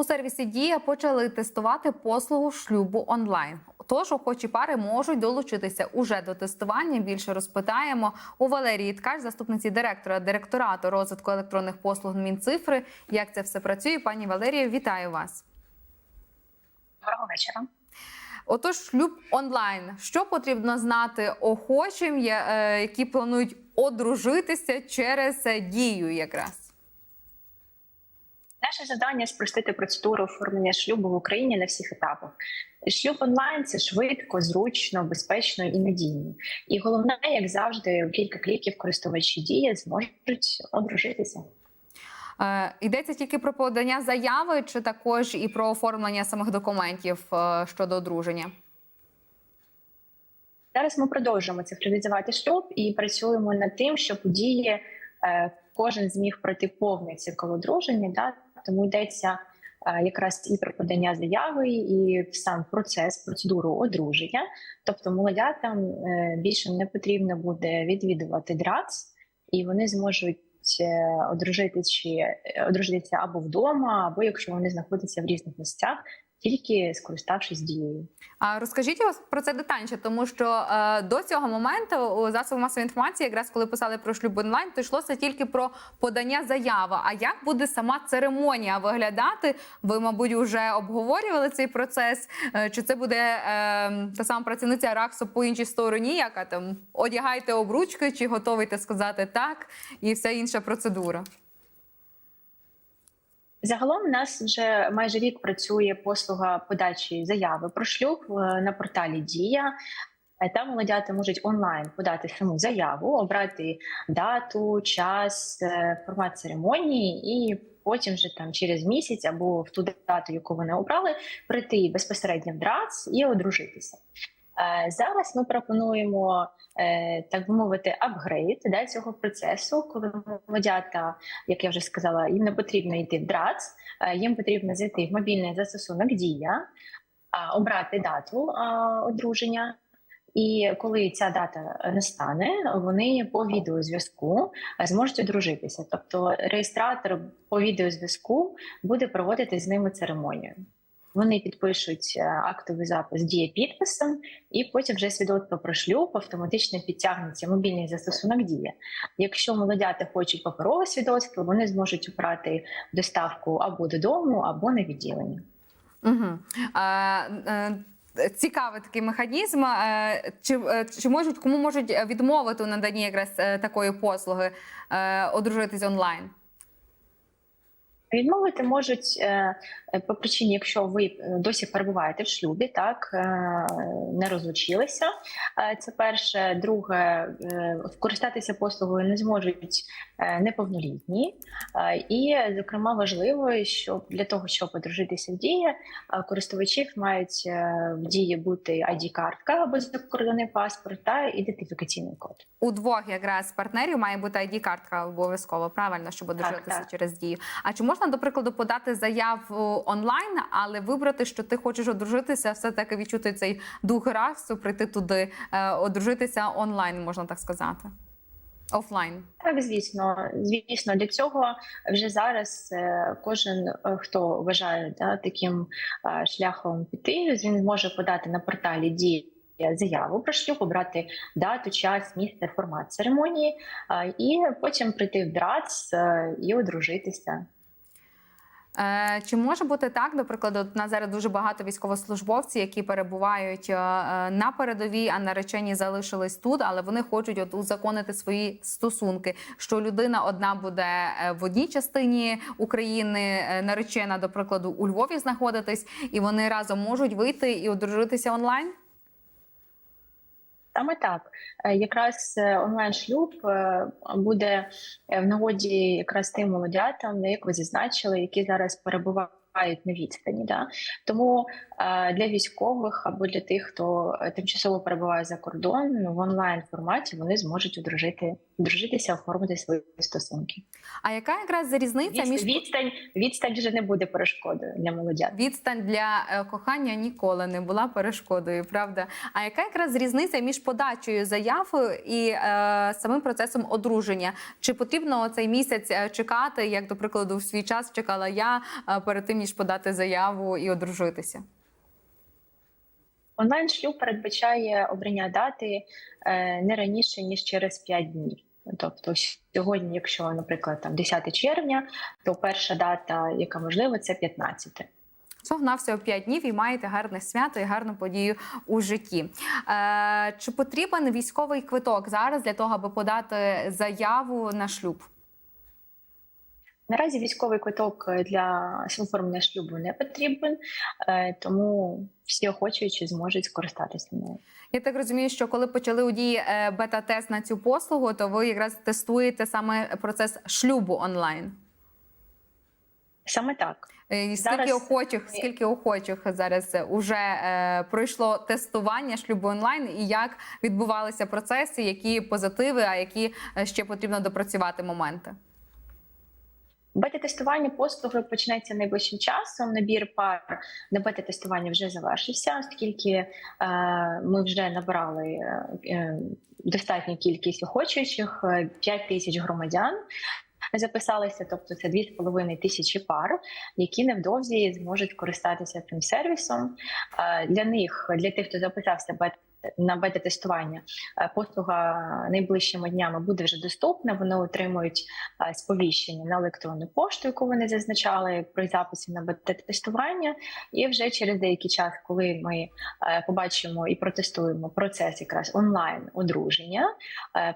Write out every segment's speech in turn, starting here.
У сервісі Дія почали тестувати послугу шлюбу онлайн. Тож охочі пари можуть долучитися уже до тестування. Більше розпитаємо у Валерії Ткач, заступниці директора директорату розвитку електронних послуг Мінцифри. Як це все працює? Пані Валерію, вітаю вас. Доброго вечора. Отож, шлюб онлайн. Що потрібно знати охочим, е, які планують одружитися через е, дію, якраз. Наше завдання спростити процедуру оформлення шлюбу в Україні на всіх етапах. Шлюб онлайн це швидко, зручно, безпечно і надійно. І головне, як завжди, у кілька кліків користувачі дії зможуть одружитися. Е, йдеться тільки про подання заяви, чи також і про оформлення самих документів е, щодо одруження? Зараз ми продовжуємо цифровізувати шлюб і працюємо над тим, щоб у дії е, кожен зміг пройти повний цикл одруження. Да? Тому йдеться е, якраз і про подання заяви, і сам процес, процедуру одруження. Тобто молодятам е, більше не потрібно буде відвідувати ДРАЦ, і вони зможуть. е, Одружитися одружитися або вдома, або якщо вони знаходяться в різних місцях, тільки скориставшись дією. А розкажіть ось про це детальніше, тому що е, до цього моменту у засобах масової інформації, якраз коли писали про шлюб онлайн, то йшлося тільки про подання заяви. А як буде сама церемонія виглядати? Ви, мабуть, вже обговорювали цей процес. Е, чи це буде е, та сама працівниця РАКСу по іншій стороні, яка там одягайте обручки, чи готовите сказати так, і вся інша процедура? Загалом у нас вже майже рік працює послуга подачі заяви про шлюб е, на порталі Дія. Е, Там молодята можуть онлайн подати саму заяву, обрати дату, час, е, формат церемонії, і потім вже там через місяць або в ту дату, яку вони обрали, прийти безпосередньо в ДРАЦ і одружитися. Е, Зараз ми пропонуємо е, так би мовити апгрейд да, цього процесу, коли молодята, як я вже сказала, їм не потрібно йти в ДРАЦ, е, їм потрібно зайти в мобільний застосунок Дія, обрати дату одруження. І коли ця дата настане, вони по відеозв'язку зможуть одружитися. Тобто реєстратор по відеозв'язку буде проводити з ними церемонію. Вони підпишуть е, актовий запис дія підписом, і потім вже свідоцтво про шлюб автоматично підтягнеться мобільний застосунок дія. Якщо молодята хочуть паперове свідоцтво, вони зможуть обрати доставку або додому, або на відділення. Угу. Е, е, цікавий такий механізм. Е, чи, чи можуть кому можуть відмовити у наданні якраз такої послуги одружитись онлайн? Відмовити можуть е, по причині, якщо ви е, досі перебуваєте в шлюбі, так е, не розлучилися. Це перше. Друге, скористатися послугою не зможуть неповнолітні. Е, І, зокрема, важливо, що для того, щоб одружитися в дії, е, користувачів мають е, в дії бути ID-картка або закордонний паспорт та ідентифікаційний код. У двох якраз партнерів має бути ID-картка обов'язково, правильно, щоб одружитися через дію. А чи можна, до прикладу, подати заяву онлайн, але вибрати, що ти хочеш одружитися, все таки відчути цей дух расу, прийти туди, е, одружитися онлайн, можна так сказати. Офлайн. Так, звісно, звісно, для цього вже зараз е, кожен, е, хто вважає да, таким е, шляхом піти, він зможе подати на порталі дії. Заяву про шлюб, обрати дату, час, місце, формат церемонії, і потім прийти в ДРАЦ і одружитися. Е, Чи може бути так, до прикладу, у нас зараз дуже багато військовослужбовців, які перебувають е, е, на передовій, а наречені залишились тут, але вони хочуть от узаконити свої стосунки. Що людина одна буде в одній частині України, наречена, до прикладу, у Львові знаходитись, і вони разом можуть вийти і одружитися онлайн? Саме так, Е, якраз е, онлайн-шлюб е, буде в нагоді якраз тим молодятам, як ви зазначили, які зараз перебувають на відстані. Да? Тому е, для військових або для тих, хто е, тимчасово перебуває за кордон, ну, в онлайн форматі вони зможуть одружити дружитися, оформити свої стосунки. А яка якраз різниця між відстань, відстань вже не буде перешкодою для молодят. відстань для е, кохання ніколи не була перешкодою, правда? А яка якраз різниця між подачею заяви і е, самим процесом одруження? Чи потрібно цей місяць чекати, як до прикладу, в свій час чекала я перед тим ніж подати заяву і одружитися? Онлайн шлюб передбачає обрання дати е, не раніше ніж через 5 днів. Тобто сьогодні, якщо, наприклад, там 10 червня, то перша дата, яка можлива, це 15. Всього навсього 5 днів і маєте гарне свято і гарну подію у житті. Е, чи потрібен військовий квиток зараз для того, аби подати заяву на шлюб? Наразі військовий квиток для оформлення шлюбу не потрібен, е, тому всі охочуючі зможуть скористатися нею. Я так розумію, що коли почали у дії е, бета-тест на цю послугу, то ви якраз тестуєте саме процес шлюбу онлайн. Саме так. Е, і Скільки Зараз- охочих, скільки охочих зараз уже е, пройшло тестування шлюбу онлайн, і як відбувалися процеси, які позитиви, а які е, ще потрібно допрацювати моменти? Бета-тестування послуги почнеться найближчим часом. Набір пар на бета-тестування вже завершився, оскільки е, ми вже набрали е, е, достатню кількість охочуючих 5 тисяч громадян. Записалися, тобто це 2,5 тисячі пар, які невдовзі зможуть користатися цим сервісом. Е, Для них, для тих, хто записався бета на бета-тестування, е, послуга найближчими днями буде вже доступна. Вони отримують е, сповіщення на електронну пошту, яку вони зазначали при записі на бета-тестування. І вже через деякий час, коли ми е, побачимо і протестуємо процес якраз онлайн одруження,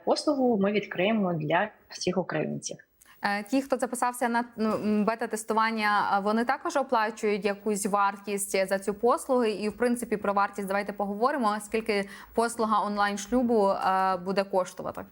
послугу ми відкриємо для всіх українців. Е, Ті, хто записався на ну, бета-тестування, е, вони також оплачують якусь вартість за цю послугу. І в принципі про вартість давайте поговоримо. Скільки послуга онлайн шлюбу е, буде коштувати?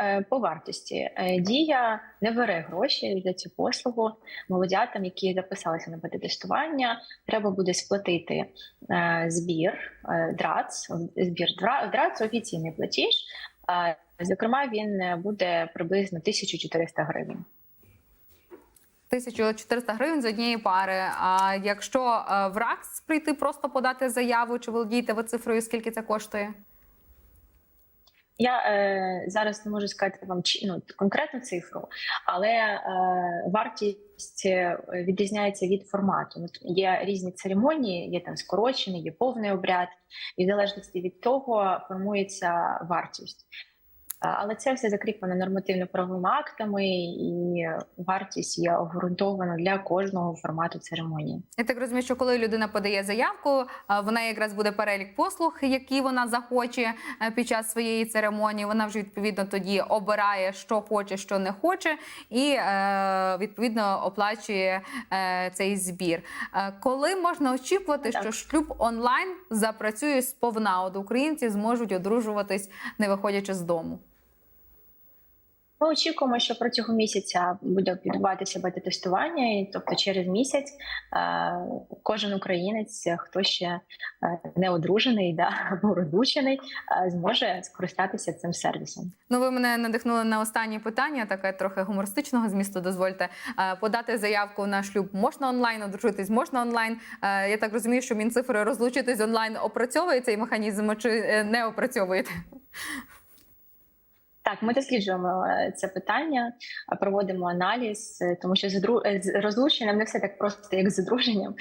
Е, По вартості Е, дія не бере гроші за цю послугу. Молодятам, які записалися на бета-тестування, треба буде сплатити е, збір е, ДРАЦ, збір ДРАЦ офіційний платіж. Зокрема, він е, буде приблизно 1400 гривень. 1400 гривень з однієї пари. А якщо е, в РАКС прийти просто подати заяву, чи володієте ви цифрою, скільки це коштує? Я е, зараз не можу сказати вам чи- ну, конкретну цифру, але е, вартість е, відрізняється від формату. Є різні церемонії, є там скорочений, є повний обряд, і в залежності від того формується вартість. Але це все закріплено нормативно-правовими актами, і вартість є обґрунтована для кожного формату церемонії. Я так розумію, що коли людина подає заявку, вона якраз буде перелік послуг, які вона захоче е, під час своєї церемонії. Вона вже відповідно тоді обирає, що хоче, що не хоче, і е, відповідно оплачує е, цей збір. Коли можна очікувати, Так. що шлюб онлайн запрацює сповна, от українці зможуть одружуватись, не виходячи з дому. Ми очікуємо, що протягом місяця буде відбуватися бета-тестування, тобто через місяць е, кожен українець, хто ще е, не одружений да, або розлучений, е, зможе скористатися цим сервісом. Ну, ви мене надихнули на останнє питання, таке трохи гумористичного змісту. Дозвольте подати заявку на шлюб можна онлайн, одружитись можна онлайн. Я так розумію, що Мінцифри розлучитись онлайн опрацьовує цей механізм чи не опрацьовуєте? Так, ми досліджуємо е, це питання, е, проводимо аналіз, е, тому що з розлученням не все так просто, як з одруженням,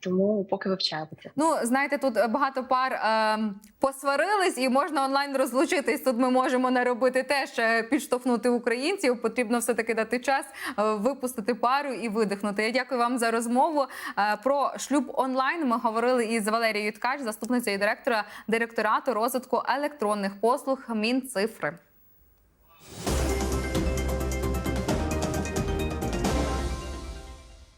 тому поки вивчаємо це. Ну, знаєте, тут багато пар е, посварились і можна онлайн розлучитись. Тут ми можемо наробити теж е, підштовхнути українців. Потрібно все таки дати час випустити пару і видихнути. Я дякую вам за розмову. Е, про шлюб онлайн ми говорили із Валерією Ткач, заступницею директора директорату розвитку електронних послуг Мінцифри.